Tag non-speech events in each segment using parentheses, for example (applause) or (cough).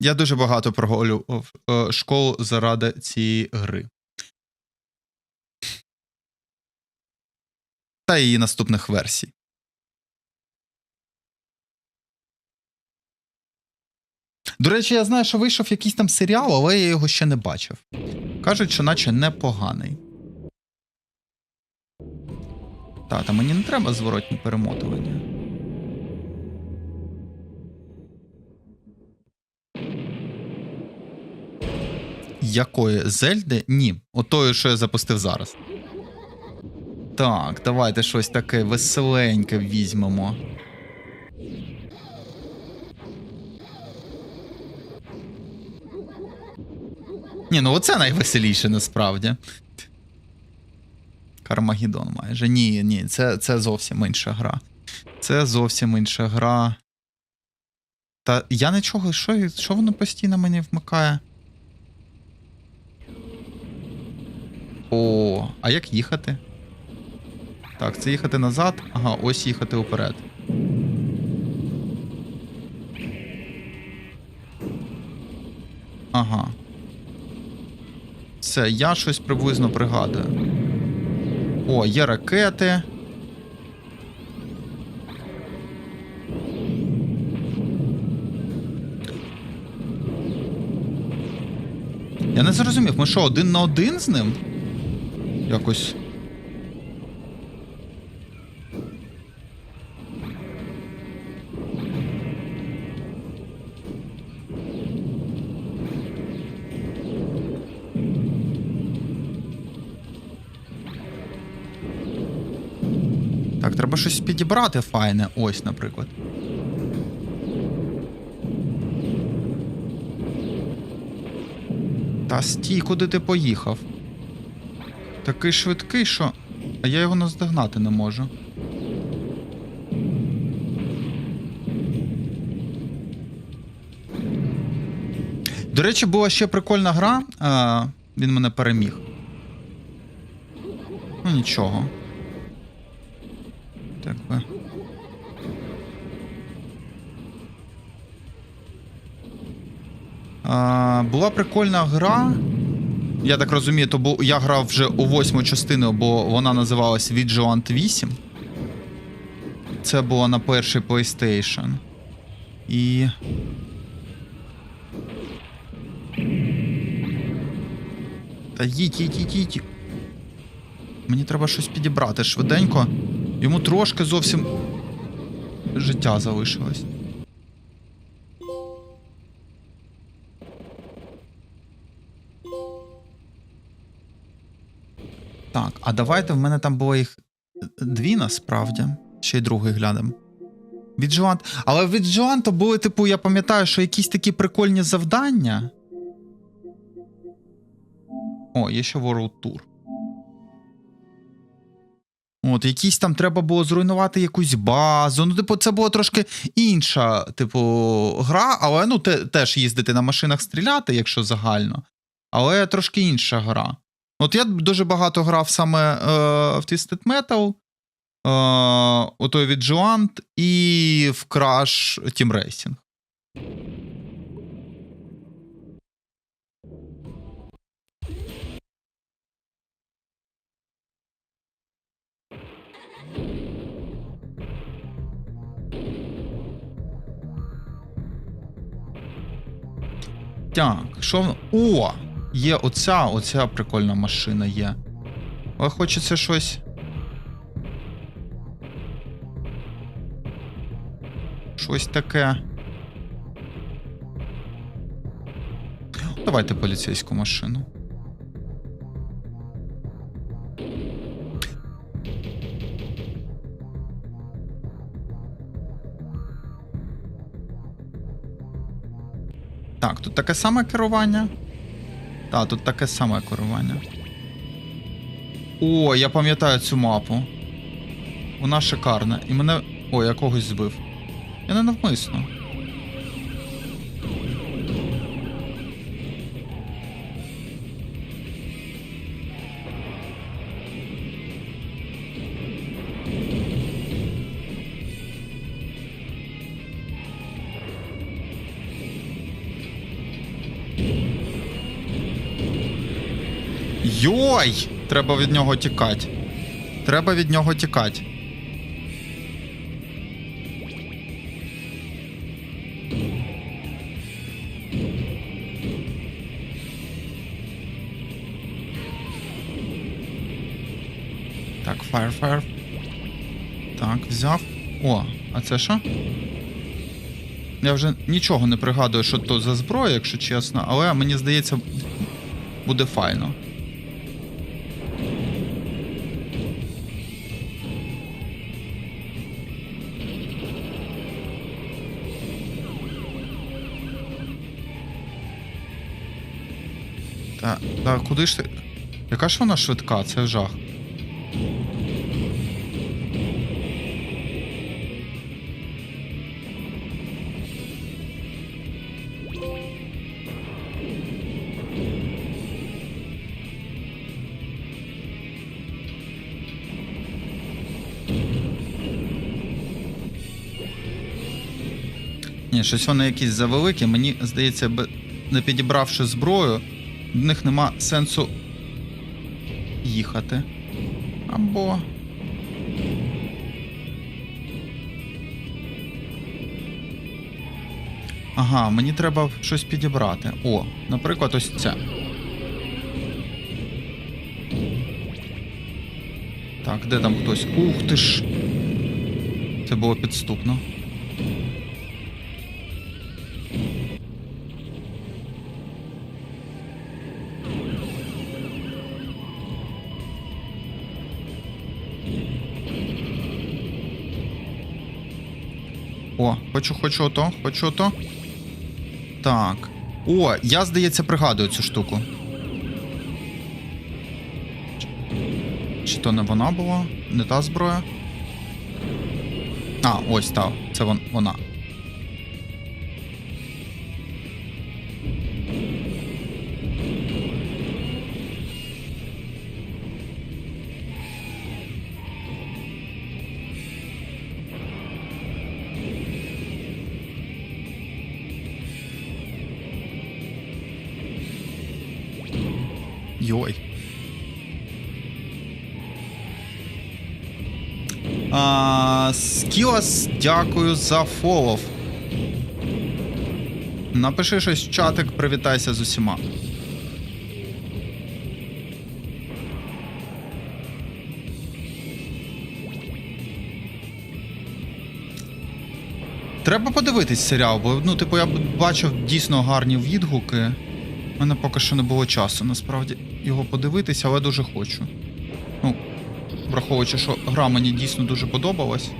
Я дуже багато прогулював е, школу заради цієї гри. Та її наступних версій. До речі, я знаю, що вийшов якийсь там серіал, але я його ще не бачив. Кажуть, що наче непоганий. Та, та мені не треба зворотні перемотування. Якої Зельди? Ні. Отої, що я запустив зараз. Так, давайте щось таке веселеньке візьмемо. Ні, ну оце найвеселіше насправді. Кармагідон майже. Ні, ні, це, це зовсім інша гра. Це зовсім інша гра. Та я нічого, що, що воно постійно мені вмикає? О, а як їхати? Так, це їхати назад. Ага, ось їхати вперед. Ага. Все, я щось приблизно пригадую. О, є ракети. Я не зрозумів, ми що, один на один з ним? Якось. Так, треба щось підібрати файне. Ось, наприклад. Та стій, куди ти поїхав? Такий швидкий, що. А я його наздогнати не можу. До речі, була ще прикольна гра. А, він мене переміг. Ну нічого. Так би. А, була прикольна гра. Я так розумію, то бу... я грав вже у восьму частину, бо вона називалась Vigilant 8. Це було на перший PlayStation. І. Та їдь, їдь, їдь, їдь. Мені треба щось підібрати швиденько. Йому трошки зовсім життя залишилось. Так, а давайте в мене там було їх дві насправді. Ще й другий глядом. Віджилант. Але в Віджиланта були, типу, я пам'ятаю, що якісь такі прикольні завдання. О, є ще World Tour. От, якісь там треба було зруйнувати якусь базу. Ну, типу, це була трошки інша, типу, гра, але ну, те, теж їздити на машинах стріляти, якщо загально. Але трошки інша гра. От я дуже багато грав саме е, в Twisted Metal, е, отой Vigilant і в Crash Team Racing. Так, що. О! Є оця, оця прикольна машина є. Але хочеться щось. Щось таке. Давайте поліцейську машину. Так, тут таке саме керування. Так, тут таке саме керування. О, я пам'ятаю цю мапу. Вона шикарна. І мене. О, я когось збив. Я не навмисно. Йой! Треба від нього тікати. Треба від нього тікати. Так, fire, fire. Так, взяв. О, а це що? Я вже нічого не пригадую, що то за зброя, якщо чесно, але мені здається, буде файно. Та, та куди ж ти? Яка ж вона швидка? Це жах. Ні, щось вони якісь завеликі. Мені здається, не підібравши зброю, в них нема сенсу їхати. Або. Ага, мені треба щось підібрати. О, наприклад, ось це. Так, де там хтось? Ух ти ж. Це було підступно. О, хочу, хочу ото, хочу ото. Так. О, я, здається, пригадую цю штуку. Чи, то не вона була? Не та зброя? А, ось та. Це вон, вона. Йой. А, Скілас, дякую за фолов. Напиши щось в чатик, привітайся з усіма. Треба подивитись серіал, бо ну, типу, я бачив дійсно гарні відгуки. У мене поки що не було часу насправді його подивитися, але дуже хочу. Ну, враховуючи, що гра мені дійсно дуже подобалась.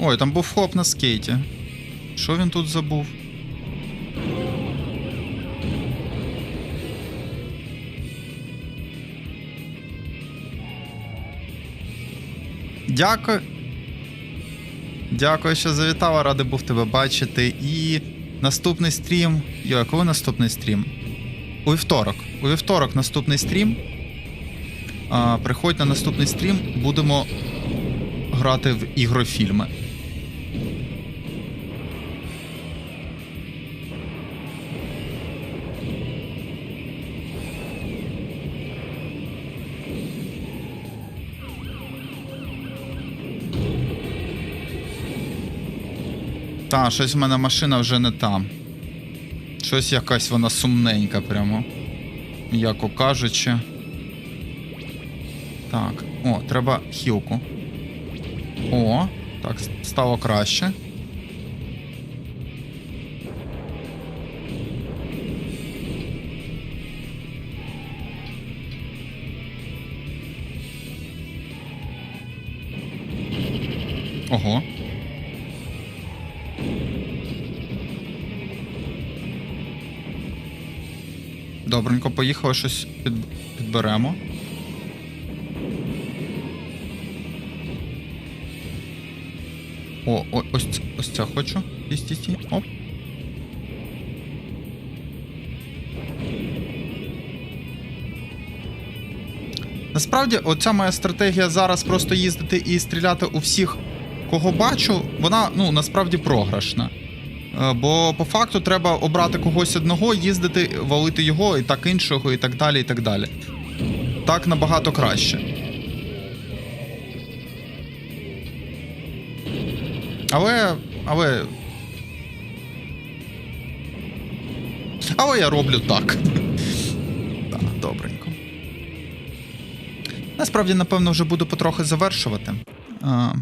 Ой, там був хлоп на скейті. Що він тут забув? Дякую. Дякую, що завітала, радий був тебе бачити. І наступний стрім. Йо, коли наступний стрім? У вівторок. У вівторок наступний стрім. А, приходь на наступний стрім, будемо грати в ігрофільми. Та, щось в мене машина вже не там. Щось якась вона сумненька прямо. М'яко кажучи. Так, о, треба хілку. О, так, стало краще. Ого. Добренько, поїхали щось під... підберемо. О, о ось ця, ось ця хочу. Ті, ті, Оп. Насправді, оця моя стратегія зараз просто їздити і стріляти у всіх, кого бачу, вона ну, насправді програшна. Е, Бо по факту треба обрати когось одного, їздити, валити його, і так іншого, і так далі, і так далі. Так набагато краще. Але. Але. Але я роблю так. (laughs) Так, добренько. Насправді, напевно, вже буду потрохи завершувати. А,